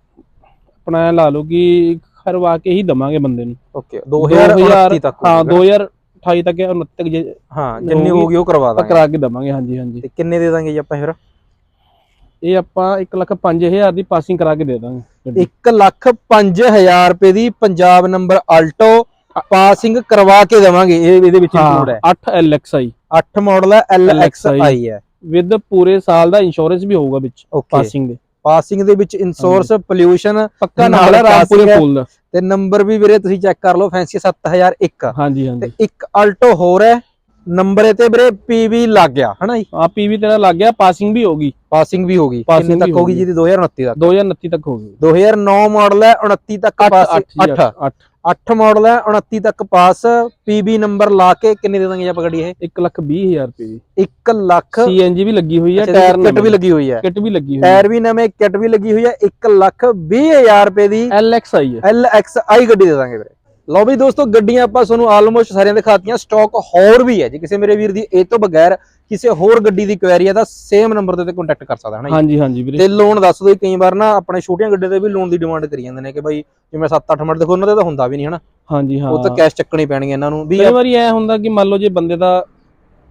ਆਪਣਾ ਲਾ ਲਓ ਕਿ ਕਰਵਾ ਕੇ ਹੀ ਦਵਾਂਗੇ ਬੰਦੇ ਨੂੰ। ਓਕੇ 2029 ਤੱਕ ਹਾਂ ਹੋਊਗਾ। 2028 ਤੱਕ ਜਾਂ 29 ਤੱਕ ਜੇ ਹਾਂ ਜਿੰਨੀ ਹੋਊਗੀ ਉਹ ਕਰਵਾ ਦਾਂਗੇ। ਕਰਾ ਕੇ ਦਵਾਂਗੇ ਹਾਂਜੀ ਹਾਂਜੀ। ਤੇ ਕਿੰਨੇ ਦੇ ਦਾਂਗੇ ਜੀ ਆਪਾਂ ਫਿਰ? ਇਹ ਆਪਾਂ 1 ਲੱਖ 5000 ਦੀ ਪਾਸਿੰਗ ਕਰਾ ਕੇ ਦੇ ਦਾਂਗੇ। ਗੱਡੀ। 1 ਲੱਖ 5000 ਰੁਪਏ ਦੀ ਪੰਜਾਬ ਨੰਬਰ ਆਲਟੋ ਪਾਸਿੰਗ ਕਰਵਾ ਕੇ ਦੇਵਾਂਗੇ ਇਹ ਇਹਦੇ ਵਿੱਚ ਇਨਕਲੂਡ ਹੈ। 8 LXI 8 ਮਾਡਲ ਹੈ LXI ਹੈ। ਵਿਦ ਪੂਰੇ ਸਾਲ ਦਾ ਇੰਸ਼ੋਰੈਂਸ ਵੀ ਹੋਊਗਾ ਵਿੱਚ ਪਾਸਿੰਗ ਦੇ। ਪਾਸਿੰਗ ਦੇ ਵਿੱਚ ਇਨਸ਼ੋਰੈਂਸ ਪੋਲਿਊਸ਼ਨ ਪੱਕਾ ਨਾਲ ਹੈ ਰਾਮਪੁਰੇ ਹੈ। ਪੁੱਲ ਦਾ। ਤੇ ਨੰਬਰ ਵੀ ਵੀਰੇ ਤੁਸੀਂ ਚੈੱਕ ਕਰ ਲਓ ਫੈਂਸੀ 7001 ਹਾਂਜੀ ਤੇ ਹਾਂਜੀ। ਇੱਕ ਆਲਟੋ ਹੋਰ ਹੈ। ਨੰਬਰ ਤੇ ਵੀਰੇ ਪੀਵੀ ਲੱਗ ਗਿਆ ਹਨਾ ਜੀ? ਆ ਪੀਵੀ ਤੇਰਾ ਲੱਗ ਗਿਆ ਪਾਸਿੰਗ ਵੀ ਹੋਗੀ ਪਾਸਿੰਗ ਵੀ ਹੋਗੀ ਕਿੰਨੇ ਤੱਕ ਹੋਗੀ। ਜੀ 2029 ਤੱਕ। 2029 ਤੱਕ ਹੋਗੀ 2009 ਮਾਡਲ ਹੈ 29 ਤੱਕ ਪਾਸ 8 8 8 8 ਮਾਡਲ ਹੈ 29 ਤੱਕ ਪਾਸ ਪੀਬੀ ਨੰਬਰ ਲਾ ਕੇ ਕਿੰਨੇ ਦੇ ਦਾਂਗੇ ਜੀ ਆਪਾਂ ਗੱਡੀ ਇਹ 1 ਲੱਖ 20000 ਰੁਪਏ ਦੀ 1 ਲੱਖ ਸੀਐਨਜੀ ਵੀ ਲੱਗੀ ਹੋਈ ਹੈ ਟਾਇਰ ਕਿੱਟ ਵੀ ਲੱਗੀ ਹੋਈ ਹੈ। ਕਿਟ ਵੀ ਲੱਗੀ ਹੋਈ ਹੈ। ਟਾਇਰ ਵੀ ਨਵੇਂ ਕਿੱਟ ਵੀ ਲੱਗੀ ਹੋਈ ਹੈ 1 ਲੱਖ 20000 ਰੁਪਏ ਦੀ LXI ਹੈ। LXI ਗੱਡੀ ਦੇ ਦਾਂਗੇ ਵੀਰੇ। ਲਓ ਵੀ ਦੋਸਤੋ ਗੱਡੀਆਂ ਆਪਾਂ ਤੁਹਾਨੂੰ ਆਲਮੋਸਟ ਸਾਰੀਆਂ ਦਿਖਾਤੀਆਂ। ਸਟਾਕ ਹੋਰ ਵੀ ਹੈ ਜੇ। ਕਿਸੇ ਮੇਰੇ ਵੀਰ ਦੀ ਇਹ ਤੋਂ ਬਗੈਰ ਕਿਸੇ ਹੋਰ ਗੱਡੀ ਦੀ ਕੁਐਰੀ ਹੈ ਤਾਂ ਸੇਮ ਨੰਬਰ ਉੱਤੇ ਕੰਟੈਕਟ ਕਰ ਸਕਦਾ ਹੈ ਨਾ। ਹਾਂਜੀ ਹਾਂਜੀ ਵੀਰੇ। ਤੇ ਲੋਨ ਦੱਸ ਦਿਓ ਕਈ ਵਾਰ ਨਾ ਆਪਣੇ ਛੋਟੀਆਂ ਗੱਡੀਆਂ ਤੇ ਵੀ ਲੋਨ ਦੀ ਡਿਮਾਂਡ ਕਰੀ ਜਾਂਦੇ ਨੇ ਕਿ ਬਾਈ ਜਿਵੇਂ 7-8 ਮਿੰਟ ਦੇਖੋ ਉਹਨਾਂ ਦੇ ਤਾਂ ਹੁੰਦਾ ਵੀ ਨਹੀਂ ਹਨਾ ਹਾਂਜੀ ਹਾਂ। ਉਹ ਤਾਂ ਕੈਸ਼ ਚੱਕਣੀ ਪੈਣਗੇ ਇਹਨਾਂ ਨੂੰ। ਵੀ ਕਈ ਵਾਰੀ ਐ ਹੁੰਦਾ ਕਿ ਮੰਨ ਲਓ ਜੇ ਬੰਦੇ ਦਾ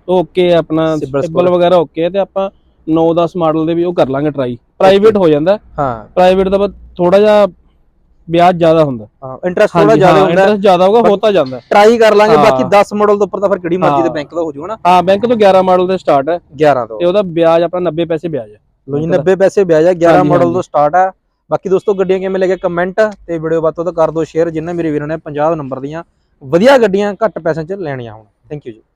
ਓਕੇ ਆਪਣਾ ਸਿਬਲ। ਵਗੈਰਾ ਓਕੇ ਤੇ ਆਪਾਂ 9-10 ਮਾਡਲ ਦੇ ਵੀ ਉਹ ਕਰ ਲਾਂਗੇ ਟਰਾਈ ਪ੍ਰਾਈਵੇਟ ਹੋ ਜਾਂਦਾ। ਹਾਂ। ਪ੍ਰਾਈਵੇਟ ਦਾ ਥੋੜਾ ਜਿਹਾ ਵਿਆਜ ਜ਼ਿਆਦਾ ਹੁੰਦਾ। ਹਾਂ ਇੰਟਰਸਟ ਥੋੜਾ ਜ਼ਿਆਦਾ ਹੁੰਦਾ। ਇੰਟਰਸਟ ਜ਼ਿਆਦਾ ਹੋਗਾ ਹੋਤਾ ਜਾਂਦਾ। ਟਰਾਈ ਕਰ ਲਾਂਗੇ ਹਾਂ। ਬਾਕੀ 10 ਮਾਡਲ ਤੋਂ ਉੱਪਰ ਤਾਂ ਫਿਰ ਕਿਹੜੀ ਮਰਜ਼ੀ ਦੇ ਹਾਂ। ਬੈਂਕ ਦਾ ਹੋ ਜਾਊਗਾ ਨਾ ਹਾਂ ਬੈਂਕ ਤੋਂ 11 ਮਾਡਲ ਤੇ ਸਟਾਰਟ ਹੈ। 11 ਤੋਂ। ਤੇ ਉਹਦਾ ਵਿਆਜ ਆਪਣਾ 90 ਪੈਸੇ ਵਿਆਜ ਹੈ। ਲੋ ਜੀ ਬੈਂਕ ਦਾ। 90 ਪੈਸੇ ਵਿਆਜ ਹੈ 11 ਹਾਂਜੀ, ਮਾਡਲ। ਤੋਂ ਸਟਾਰਟ ਹੈ। ਬਾਕੀ ਦੋਸਤੋ ਗੱਡੀਆਂ ਕਿਵੇਂ ਲੱਗੇ ਕਮੈਂਟ ਤੇ ਵੀਡੀਓ ਵੱਧ ਤੋਂ ਕਰ ਦਿਓ ਸ਼ੇਅਰ ਜਿੰਨਾ ਮੇਰੇ ਵੀਰਾਂ ਨੇ 50 ਨੰਬਰ ਦੀਆਂ। ਵਧੀਆ ਗੱਡੀਆਂ ਘੱਟ ਪੈਸਿਆਂ 'ਚ ਲੈਣੀਆਂ ਹੋਣ। ਥੈਂਕ ਯੂ ਜੀ।